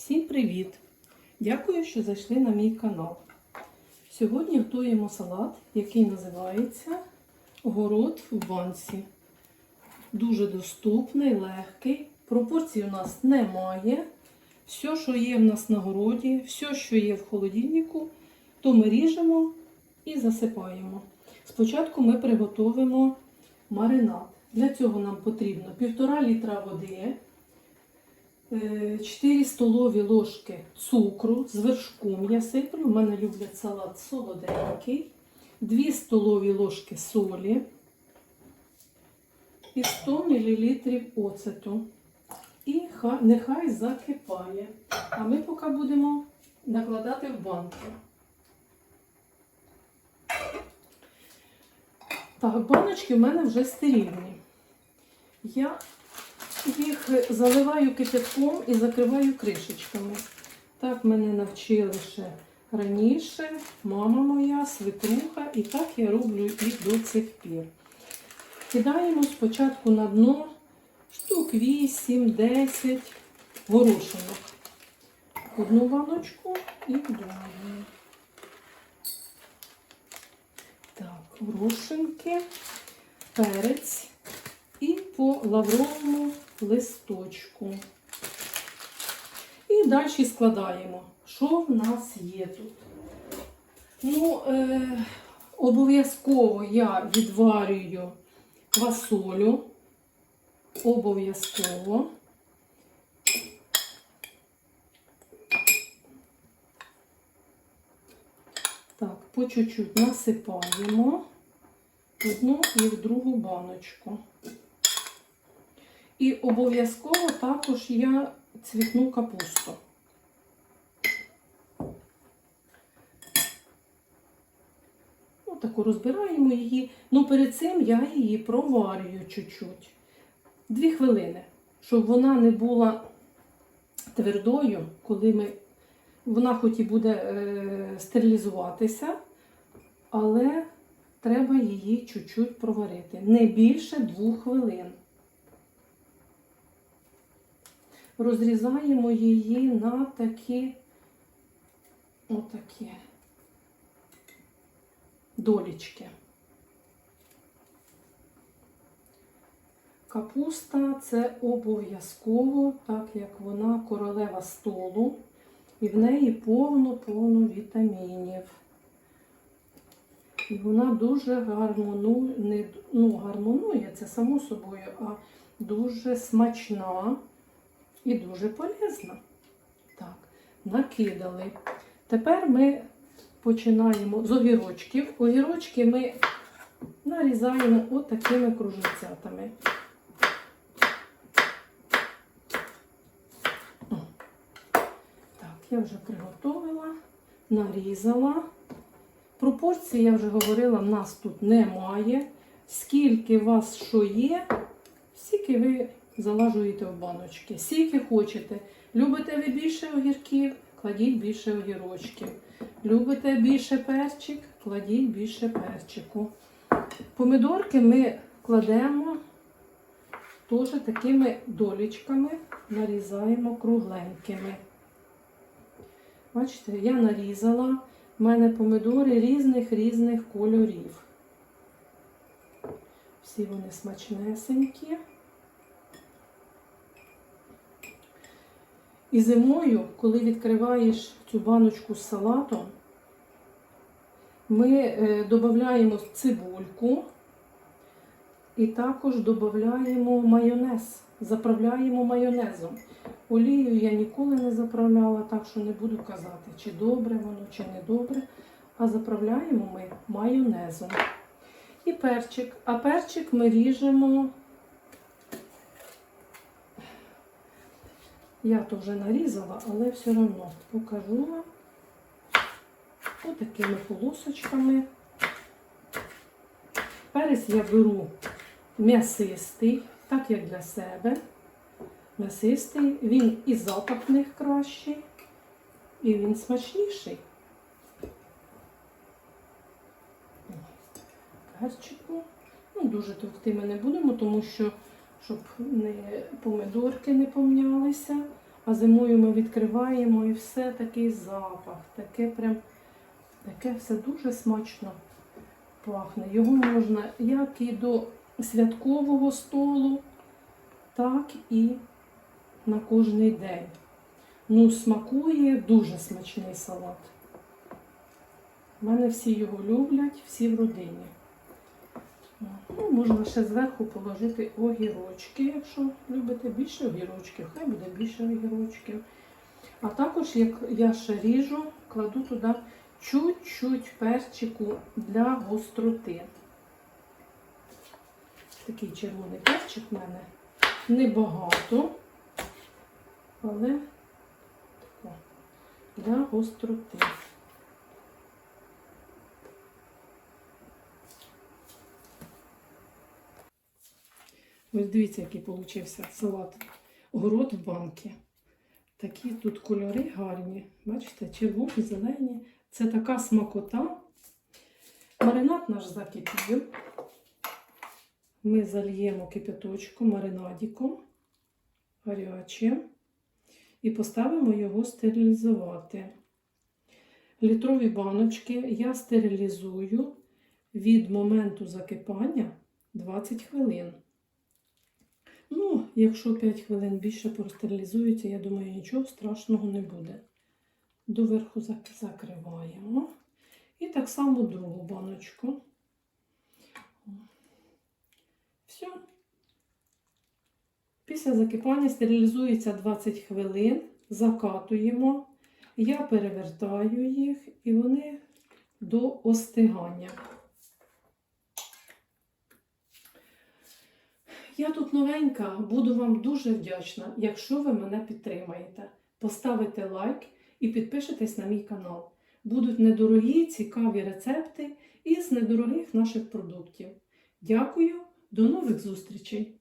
Всім привіт! Дякую, що зайшли на мій канал. Сьогодні готуємо салат, який називається Город в банці. Дуже доступний, легкий. Пропорцій у нас немає. Все, що є в нас на городі, все, що є в холодильнику, то ми ріжемо і засипаємо. Спочатку ми приготуємо маринад. Для цього нам потрібно 1,5 літра води, 4 столові ложки цукру з вершком я сиплю. У мене люблять салат солоденький, 2 столові ложки солі і 100 мл оцету. І нехай закипає. А ми поки будемо накладати в банки. Так, баночки в мене вже стерильні. Я їх заливаю кипятком і закриваю кришечками. Так мене навчили ще раніше, мама моя, свекруха, і так я роблю і до цих пір. Кидаємо спочатку на дно штук 8-10 горошинок. Одну баночку і другу. Так, горошинки, перець і по лавровому листочку. І далі складаємо, що в нас є тут. Ну, е, обов'язково я відварюю квасолю. Обов'язково. Так, по чуть-чуть насипаємо в одну і в другу баночку. І обов'язково також я цвітну капусту. Отаку розбираємо її. Ну, перед цим я її проварюю чуть-чуть. Дві хвилини, щоб вона не була твердою, коли ми. Вона хоч і буде е, стерилізуватися, але треба її чуть-чуть проварити. Не більше двох хвилин. Розрізаємо її на такі отакі долічки. Капуста це обов'язково, так як вона королева столу, і в неї повно-повно вітамінів. І вона дуже гармонує, не, ну, гармонує, це само собою, а дуже смачна і дуже полезна. Так, накидали. Тепер ми починаємо з огірочків. Огірочки ми нарізаємо отакими кружницятами. Так, я вже приготувала, нарізала. Пропорції, я вже говорила, в нас тут немає. Скільки вас що є, стільки ви залажуєте в баночки. Скільки хочете. Любите ви більше огірків, кладіть більше огірочків. Любите більше перчик, кладіть більше перчику. Помідорки ми кладемо теж такими долічками, нарізаємо кругленькими. Бачите, я нарізала. У мене помідори різних-різних кольорів. Всі вони смачнесенькі. І зимою, коли відкриваєш цю баночку з салатом, ми е, додаємо цибульку і також додаємо майонез, заправляємо майонезом. Олію я ніколи не заправляла, так що не буду казати, чи добре воно, чи не добре. А заправляємо ми майонезом. І перчик. А перчик ми ріжемо. Я то вже нарізала, але все одно покажу вам отакими полосочками. Перець я беру м'ясистий, так як для себе. М'ясистий, він і запах в них кращий, і він смачніший. Перчику. Ну, дуже товкти ми не будемо, тому що щоб не помидорки не помнялися. А зимою ми відкриваємо і все такий запах, таке прям, таке все дуже смачно пахне. Його можна як і до святкового столу, так і на кожний день. Ну, смакує дуже смачний салат. У мене всі його люблять, всі в родині. Ну, можна ще зверху положити огірочки, якщо любите більше огірочків, хай буде більше огірочків. А також, як я ще ріжу, кладу туди чуть-чуть перчику для гостроти. Такий червоний перчик в мене небагато, але для гостроти. Ось дивіться, який получився салат. Город в банки. Такі тут кольори гарні. Бачите, червоні, зелені. Це така смакота. Маринад наш закипів. Ми зальємо кипяточком, маринадіком гарячим і поставимо його стерилізувати. Літрові баночки я стерилізую від моменту закипання 20 хвилин. Ну, якщо 5 хвилин більше простерилізується, я думаю, нічого страшного не буде. Доверху закриваємо. І так само другу баночку. Все. Після закипання стерилізується 20 хвилин, закатуємо. Я перевертаю їх і вони до остигання. Я тут новенька, буду вам дуже вдячна, якщо ви мене підтримаєте. Поставите лайк і підпишитесь на мій канал. Будуть недорогі, цікаві рецепти із недорогих наших продуктів. Дякую, до нових зустрічей!